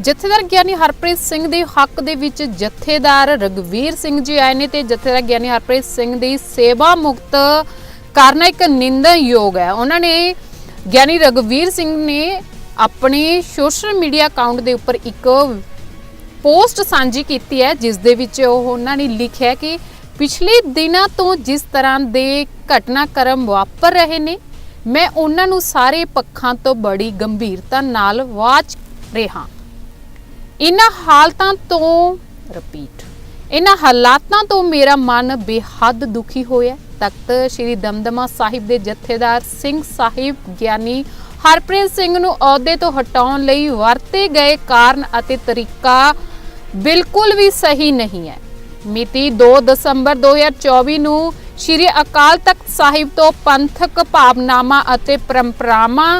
ਜਥੇਦਾਰ ਗਿਆਨੀ ਹਰਪ੍ਰੀਤ ਸਿੰਘ ਦੇ ਹੱਕ ਦੇ ਵਿੱਚ ਜਥੇਦਾਰ ਰਗਵੀਰ ਸਿੰਘ ਜੀ ਆਏ ਨੇ ਤੇ ਜਥੇਦਾਰ ਗਿਆਨੀ ਹਰਪ੍ਰੀਤ ਸਿੰਘ ਦੀ ਸੇਵਾ ਮੁਕਤ ਕਰਨਾ ਇੱਕ ਨਿੰਦਣਯੋਗ ਹੈ। ਉਹਨਾਂ ਨੇ ਗਿਆਨੀ ਰਗਵੀਰ ਸਿੰਘ ਨੇ ਆਪਣੇ ਸੋਸ਼ਲ ਮੀਡੀਆ ਅਕਾਊਂਟ ਦੇ ਉੱਪਰ ਇੱਕ ਪੋਸਟ ਸਾਂਝੀ ਕੀਤੀ ਹੈ, ਜਿਸ ਦੇ ਵਿੱਚ ਉਹ ਉਹਨਾਂ ਨੇ ਲਿਖਿਆ ਕਿ ਪਿਛਲੇ ਦਿਨਾਂ ਤੋਂ ਜਿਸ ਤਰ੍ਹਾਂ ਦੇ ਘਟਨਾਕ੍ਰਮ ਵਾਪਰ ਰਹੇ ਨੇ, ਮੈਂ ਉਹਨਾਂ ਨੂੰ ਸਾਰੇ ਪੱਖਾਂ ਤੋਂ ਬੜੀ ਗੰਭੀਰਤਾ ਨਾਲ ਵਾਚ ਰਿਹਾ ਇਹਨਾਂ ਹਾਲਤਾਂ ਤੋਂ ਰਿਪੀਟ ਇਹਨਾਂ ਹਾਲਾਤਾਂ ਤੋਂ ਮੇਰਾ ਮਨ ਬੇਹੱਦ ਦੁਖੀ ਹੋਇਆ। ਤਖਤ ਸ੍ਰੀ ਦਮਦਮਾ ਸਾਹਿਬ ਦੇ ਜਥੇਦਾਰ ਸਿੰਘ ਸਾਹਿਬ ਗਿਆਨੀ ਹਰਪ੍ਰੀਤ ਸਿੰਘ ਨੂੰ ਅਹੁਦੇ ਤੋਂ ਹਟਾਉਣ ਲਈ ਵਰਤੇ ਗਏ ਕਾਰਨ ਅਤੇ ਤਰੀਕਾ ਬਿਲਕੁਲ ਵੀ ਸਹੀ ਨਹੀਂ ਹੈ। ਮਿਤੀ 2 ਦਸੰਬਰ 2024 ਨੂੰ ਸ੍ਰੀ ਅਕਾਲ ਤਖਤ ਸਾਹਿਬ ਤੋਂ ਪੰਥਕ ਭਾਵਨਾਵਾਂ ਅਤੇ ਪਰੰਪਰਾਵਾਂ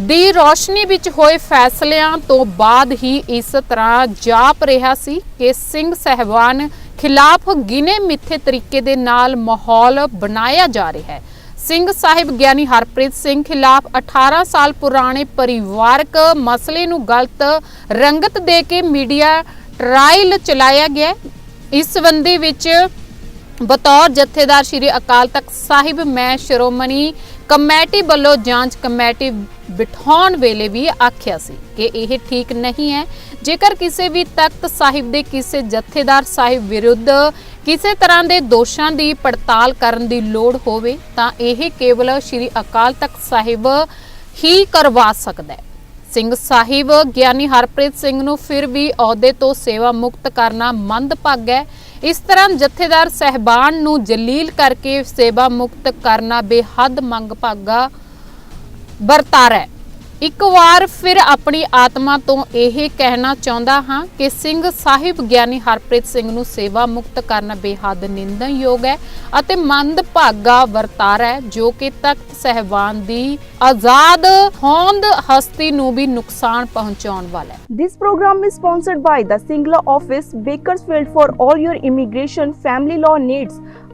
ਦੀ ਰੋਸ਼ਨੀ ਵਿੱਚ ਹੋਏ ਫੈਸਲਿਆਂ ਤੋਂ ਬਾਅਦ ਹੀ ਇਸ ਤਰ੍ਹਾਂ ਜਾਪ ਰਿਹਾ ਸੀ ਕਿ ਸਿੰਘ ਸਹਿਬਾਨ ਖਿਲਾਫ ਗਿਨੇ ਮਿੱਥੇ ਤਰੀਕੇ ਦੇ ਨਾਲ ਮਾਹੌਲ ਬਣਾਇਆ ਜਾ ਰਿਹਾ ਹੈ। ਸਿੰਘ ਸਾਹਿਬ ਗਿਆਨੀ ਹਰਪ੍ਰੀਤ ਸਿੰਘ ਖਿਲਾਫ 18 ਸਾਲ ਪੁਰਾਣੇ ਪਰਿਵਾਰਕ ਮਸਲੇ ਨੂੰ ਗਲਤ ਰੰਗਤ ਦੇ ਕੇ ਮੀਡੀਆ ਟ੍ਰਾਇਲ ਚਲਾਇਆ ਗਿਆ ਇਸ ਸੰਬੰਧੀ ਵਿੱਚ ਬਤੌਰ ਜਥੇਦਾਰ ਸ੍ਰੀ ਅਕਾਲ ਤਖਤ ਸਾਹਿਬ, ਮੈਂ ਸ਼੍ਰੋਮਣੀ ਕਮੇਟੀ ਵੱਲੋਂ ਜਾਂਚ ਕਮੇਟੀ ਬਿਠਾਉਣ ਵੇਲੇ ਵੀ ਆਖਿਆ ਸੀ ਕਿ ਇਹ ਠੀਕ ਨਹੀਂ ਹੈ। ਜੇਕਰ ਕਿਸੇ ਵੀ ਤਖਤ ਸਾਹਿਬ ਦੇ ਕਿਸੇ ਜਥੇਦਾਰ ਸਾਹਿਬ ਵਿਰੁੱਧ ਕਿਸੇ ਤਰ੍ਹਾਂ ਦੇ ਦੋਸ਼ਾਂ ਦੀ ਪੜਤਾਲ ਕਰਨ ਦੀ ਲੋੜ ਹੋਵੇ, ਤਾਂ ਇਹ ਕੇਵਲ ਸ੍ਰੀ ਅਕਾਲ ਤਖਤ ਸਾਹਿਬ ਹੀ ਕਰਵਾ ਸਕਦਾ ਹੈ। ਸਿੰਘ ਸਾਹਿਬ ਗਿਆਨੀ ਹਰਪ੍ਰੀਤ ਸਿੰਘ ਨੂੰ ਫਿਰ ਵੀ ਅਹੁਦੇ ਤੋਂ ਸੇਵਾ ਮੁਕਤ ਕਰਨਾ ਮੰਦਭਾਗਾ ਹੈ। ਇਸ ਤਰ੍ਹਾਂ ਜਥੇਦਾਰ ਸਹਿਬਾਨ ਨੂੰ ਜਲੀਲ ਕਰਕੇ ਸੇਵਾ ਮੁਕਤ ਕਰਨਾ ਬੇਹੱਦ ਮੰਗ ਮੰਗਭਾਗਾ ਵਰਤਾਰਾ ਇੱਕ ਵਾਰ ਫਿਰ ਆਪਣੀ ਆਤਮਾ ਤੋਂ ਇਹ ਕਹਿਣਾ ਚਾਹੁੰਦਾ ਹਾਂ ਕਿ ਸਿੰਘ ਸਾਹਿਬ ਗਿਆਨੀ ਹਰਪ੍ਰੀਤ ਸਿੰਘ ਨੂੰ ਸੇਵਾ ਮੁਕਤ ਕਰਨਾ ਬੇਹੱਦ ਨਿੰਦਣਯੋਗ ਹੈ ਅਤੇ ਮੰਦਭਾਗਾ ਵਰਤਾਰਾ ਹੈ ਜੋ ਕਿ ਤਖਤ ਸਹਿਬਾਨ ਦੀ ਆਜ਼ਾਦ ਹੋਂਦ ਹਸਤੀ ਨੂੰ ਵੀ ਨੁਕਸਾਨ ਪਹੁੰਚਾਉਣ ਵਾਲਾ ਹੈ This program is sponsored by the Singla office, Bakersfield for all your immigration family law needs.